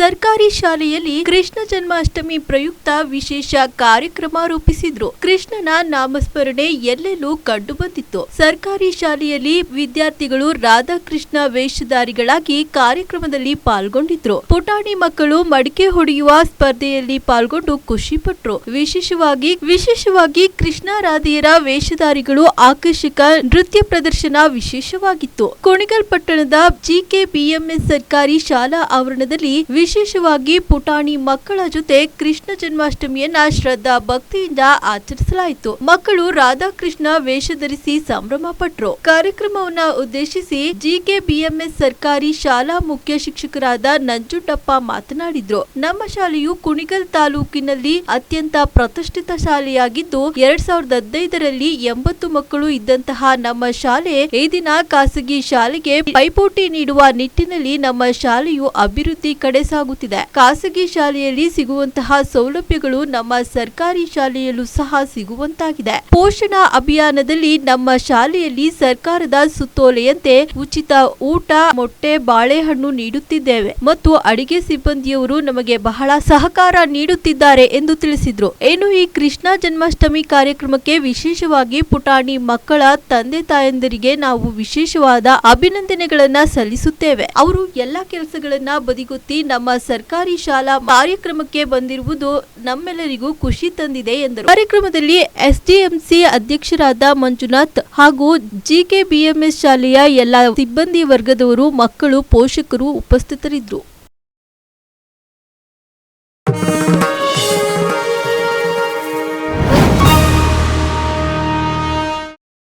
ಸರ್ಕಾರಿ ಶಾಲೆಯಲ್ಲಿ ಕೃಷ್ಣ ಜನ್ಮಾಷ್ಟಮಿ ಪ್ರಯುಕ್ತ ವಿಶೇಷ ಕಾರ್ಯಕ್ರಮ ರೂಪಿಸಿದ್ರು. ಕೃಷ್ಣನ ನಾಮಸ್ಮರಣೆ ಎಲ್ಲೆಲ್ಲೂ ಕಂಡು ಬಂದಿತ್ತು ಸರ್ಕಾರಿ ಶಾಲೆಯಲ್ಲಿ ವಿದ್ಯಾರ್ಥಿಗಳು ರಾಧಾಕೃಷ್ಣ ವೇಷಧಾರಿಗಳಾಗಿ ಕಾರ್ಯಕ್ರಮದಲ್ಲಿ ಪಾಲ್ಗೊಂಡಿದ್ರು. ಪುಟಾಣಿ ಮಕ್ಕಳು ಮಡಿಕೆ ಹೊಡೆಯುವ ಸ್ಪರ್ಧೆಯಲ್ಲಿ ಪಾಲ್ಗೊಂಡು ಖುಷಿ ಪಟ್ರು. ವಿಶೇಷವಾಗಿ ವಿಶೇಷವಾಗಿ ಕೃಷ್ಣ ರಾಧೆಯರ ವೇಷಧಾರಿಗಳು ಆಕರ್ಷಕ ನೃತ್ಯ ಪ್ರದರ್ಶನ ವಿಶೇಷವಾಗಿತ್ತು. ಕುಣಿಗಲ್ ಪಟ್ಟಣದ ಜಿಕೆ ಬಿಎಂಎಸ್ ಸರ್ಕಾರಿ ಶಾಲಾ ಆವರಣದಲ್ಲಿ ವಿಶೇಷವಾಗಿ ಪುಟಾಣಿ ಮಕ್ಕಳ ಜೊತೆ ಕೃಷ್ಣ ಜನ್ಮಾಷ್ಟಮಿಯನ್ನ ಶ್ರದ್ಧಾ ಭಕ್ತಿಯಿಂದ ಆಚರಿಸಲಾಯಿತು. ಮಕ್ಕಳು ರಾಧಾಕೃಷ್ಣ ವೇಷ ಧರಿಸಿ ಸಂಭ್ರಮ ಪಟ್ಟರು ಕಾರ್ಯಕ್ರಮವನ್ನ ಉದ್ದೇಶಿಸಿ ಜಿಕೆ ಬಿಎಂಎಸ್ ಸರ್ಕಾರಿ ಶಾಲಾ ಮುಖ್ಯ ಶಿಕ್ಷಕರಾದ ನಂಜುಂಡಪ್ಪ ಮಾತನಾಡಿದ್ರು. ನಮ್ಮ ಶಾಲೆಯು ಕುಣಿಗಲ್ ತಾಲೂಕಿನಲ್ಲಿ ಅತ್ಯಂತ ಪ್ರತಿಷ್ಠಿತ ಶಾಲೆಯಾಗಿದ್ದು, ಎರಡ್ ಸಾವಿರದ ಹದಿನೈದರಲ್ಲಿ ಎಂಬತ್ತು ಮಕ್ಕಳು ಇದ್ದಂತಹ ನಮ್ಮ ಶಾಲೆ ಈ ದಿನ ಖಾಸಗಿ ಶಾಲೆಗೆ ಪೈಪೋಟಿ ನೀಡುವ ನಿಟ್ಟಿನಲ್ಲಿ ನಮ್ಮ ಶಾಲೆಯು ಅಭಿವೃದ್ಧಿ ಕಡೆ ಸಾಗುತ್ತಿದೆ ಖಾಸಗಿ ಶಾಲೆಯಲ್ಲಿ ಸಿಗುವಂತಹ ಸೌಲಭ್ಯಗಳು ನಮ್ಮ ಸರ್ಕಾರಿ ಶಾಲೆಯಲ್ಲೂ ಸಹ ಸಿಗುವಂತಾಗಿದೆ. ಪೋಷಣಾ ಅಭಿಯಾನದಲ್ಲಿ ನಮ್ಮ ಶಾಲೆಯಲ್ಲಿ ಸರ್ಕಾರದ ಸುತ್ತೋಲೆಯಂತೆ ಉಚಿತ ಊಟ, ಮೊಟ್ಟೆ, ಬಾಳೆಹಣ್ಣು ನೀಡುತ್ತಿದ್ದೇವೆ. ಮತ್ತು ಅಡಿಗೆ ಸಿಬ್ಬಂದಿಯವರು ನಮಗೆ ಬಹಳ ಸಹಕಾರ ನೀಡುತ್ತಿದ್ದಾರೆ ಎಂದು ತಿಳಿಸಿದ್ರು. ಏನು ಈ ಕೃಷ್ಣ ಜನ್ಮಾಷ್ಟಮಿ ಕಾರ್ಯಕ್ರಮಕ್ಕೆ ವಿಶೇಷವಾಗಿ ಪುಟಾಣಿ ಮಕ್ಕಳ ತಂದೆ ತಾಯಂದಿರಿಗೆ ನಾವು ವಿಶೇಷವಾದ ಅಭಿನಂದನೆಗಳನ್ನ ಸಲ್ಲಿಸುತ್ತೇವೆ. ಅವರು ಎಲ್ಲಾ ಕೆಲಸಗಳನ್ನ ಬದಿಗೊತ್ತಿ ನಮ್ಮ ಸರ್ಕಾರಿ ಶಾಲಾ ಕಾರ್ಯಕ್ರಮಕ್ಕೆ ಬಂದಿರುವುದು ನಮ್ಮೆಲ್ಲರಿಗೂ ಖುಷಿ ತಂದಿದೆ ಎಂದರು. ಕಾರ್ಯಕ್ರಮದಲ್ಲಿ ಎಸ್ಡಿಎಂಸಿ ಅಧ್ಯಕ್ಷರಾದ ಮಂಜುನಾಥ್ ಹಾಗೂ ಜಿಕೆಬಿಎಂಎಸ್ ಶಾಲೆಯ ಎಲ್ಲ ಸಿಬ್ಬಂದಿ ವರ್ಗದವರು, ಮಕ್ಕಳು, ಪೋಷಕರು ಉಪಸ್ಥಿತರಿದ್ದರು.